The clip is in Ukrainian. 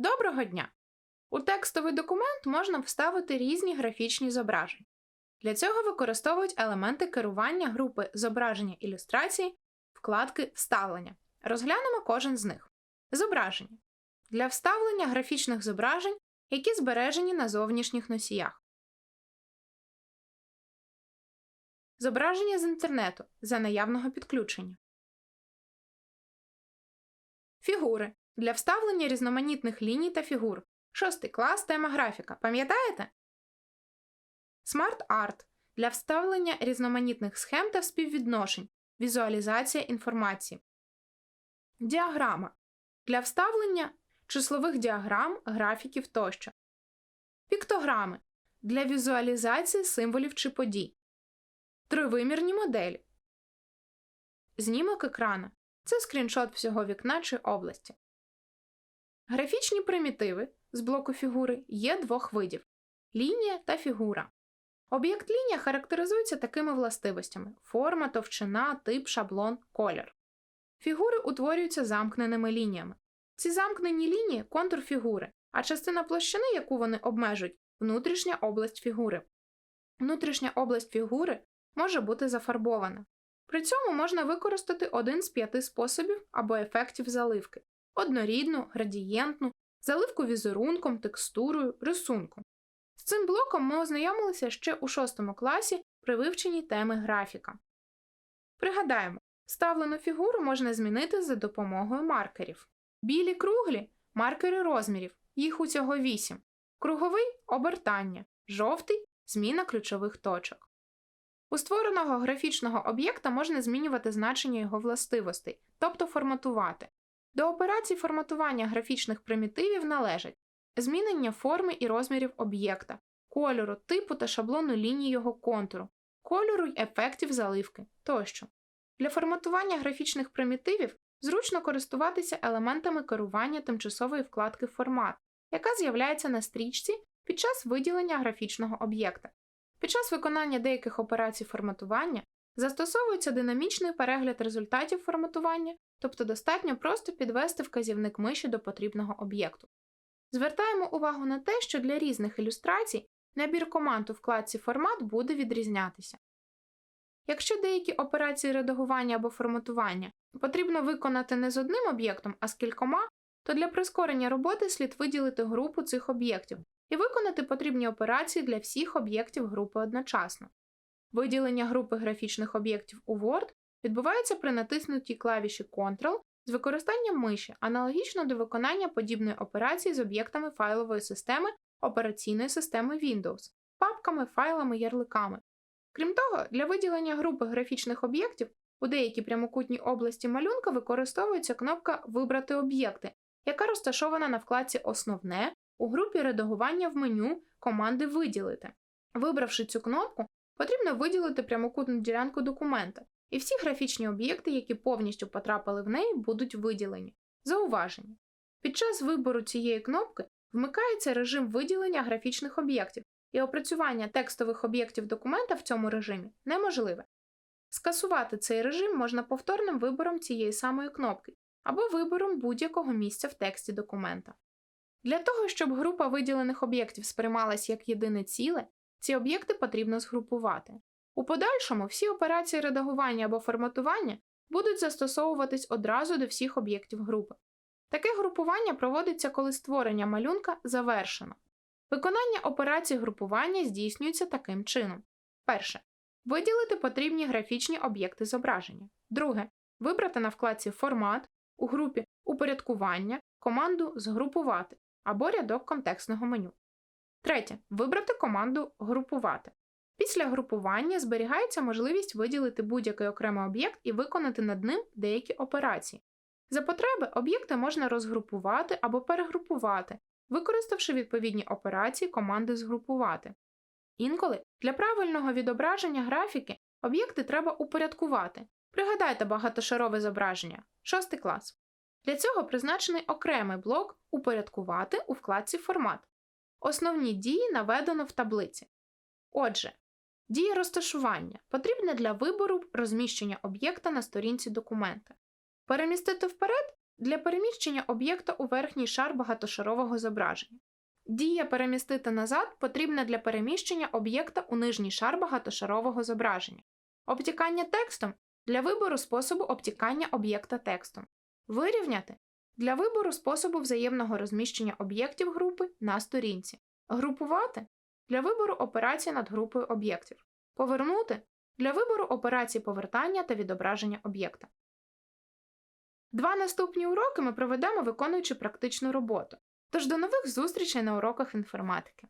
Доброго дня! У текстовий документ можна вставити різні графічні зображення. Для цього використовують елементи керування групи зображення ілюстрації, вкладки Вставлення. Розглянемо кожен з них. Зображення для вставлення графічних зображень, які збережені на зовнішніх носіях. Зображення з інтернету за наявного підключення. Фігури для вставлення різноманітних ліній та фігур. Шостий клас тема графіка. Пам'ятаєте? Smart Art для вставлення різноманітних схем та співвідношень. Візуалізація інформації. Діаграма для вставлення числових діаграм, графіків тощо. Піктограми для візуалізації символів чи подій. Тривимірні моделі. Знімок екрана це скріншот всього вікна чи області. Графічні примітиви з блоку фігури є двох видів лінія та фігура. Об'єкт лінія характеризується такими властивостями: форма, товщина, тип, шаблон, колір. Фігури утворюються замкненими лініями. Ці замкнені лінії контур фігури, а частина площини, яку вони обмежують, внутрішня область фігури. Внутрішня область фігури може бути зафарбована. При цьому можна використати один з п'яти способів або ефектів заливки однорідну, градієнтну, заливку візерунком, текстурою, рисунком. З цим блоком ми ознайомилися ще у 6 класі при вивченні теми графіка. Пригадаємо, ставлену фігуру можна змінити за допомогою маркерів. Білі круглі маркери розмірів, їх усього 8. Круговий обертання, жовтий зміна ключових точок. У створеного графічного об'єкта можна змінювати значення його властивостей, тобто форматувати. До операцій форматування графічних примітивів належать змінення форми і розмірів об'єкта, кольору, типу та шаблону лінії його контуру, кольору й ефектів заливки тощо. Для форматування графічних примітивів зручно користуватися елементами керування тимчасової вкладки Формат, яка з'являється на стрічці під час виділення графічного об'єкта. Під час виконання деяких операцій форматування застосовується динамічний перегляд результатів форматування, тобто достатньо просто підвести вказівник миші до потрібного об'єкту. Звертаємо увагу на те, що для різних ілюстрацій набір команд у вкладці Формат буде відрізнятися. Якщо деякі операції редагування або форматування потрібно виконати не з одним об'єктом, а з кількома, то для прискорення роботи слід виділити групу цих об'єктів і виконати потрібні операції для всіх об'єктів групи одночасно. Виділення групи графічних об'єктів у Word відбувається при натиснутій клавіші Ctrl з використанням миші, аналогічно до виконання подібної операції з об'єктами файлової системи операційної системи Windows, папками, файлами, ярликами. Крім того, для виділення групи графічних об'єктів у деякій прямокутній області малюнка використовується кнопка Вибрати об'єкти, яка розташована на вкладці Основне у групі редагування в меню команди Виділити. Вибравши цю кнопку, потрібно виділити прямокутну ділянку документа, і всі графічні об'єкти, які повністю потрапили в неї, будуть виділені. Зауваження. Під час вибору цієї кнопки вмикається режим виділення графічних об'єктів, і опрацювання текстових об'єктів документа в цьому режимі неможливе. Скасувати цей режим можна повторним вибором цієї самої кнопки або вибором будь-якого місця в тексті документа. Для того, щоб група виділених об'єктів сприймалась як єдине ціле, ці об'єкти потрібно згрупувати. У подальшому всі операції редагування або форматування будуть застосовуватись одразу до всіх об'єктів групи. Таке групування проводиться, коли створення малюнка завершено. Виконання операцій групування здійснюється таким чином: перше. Виділити потрібні графічні об'єкти зображення. Друге. Вибрати на вкладці Формат у групі Упорядкування команду Згрупувати або рядок контекстного меню. Третє. Вибрати команду Групувати. Після групування зберігається можливість виділити будь-який окремий об'єкт і виконати над ним деякі операції. За потреби об'єкти можна розгрупувати або перегрупувати, використавши відповідні операції команди Згрупувати. Інколи для правильного відображення графіки об'єкти треба упорядкувати. Пригадайте багатошарове зображення, шостий клас. Для цього призначений окремий блок Упорядкувати у вкладці Формат. Основні дії наведено в таблиці. Отже, дія розташування потрібна для вибору розміщення об'єкта на сторінці документа. Перемістити вперед для переміщення об'єкта у верхній шар багатошарового зображення. Дія перемістити назад потрібна для переміщення об'єкта у нижній шар багатошарового зображення. Обтікання текстом для вибору способу обтікання об'єкта текстом. Вирівняти для вибору способу взаємного розміщення об'єктів групи на сторінці. Групувати для вибору операцій над групою об'єктів. Повернути для вибору операцій повертання та відображення об'єкта. Два наступні уроки ми проведемо виконуючи практичну роботу. Тож до нових зустрічей на уроках інформатики.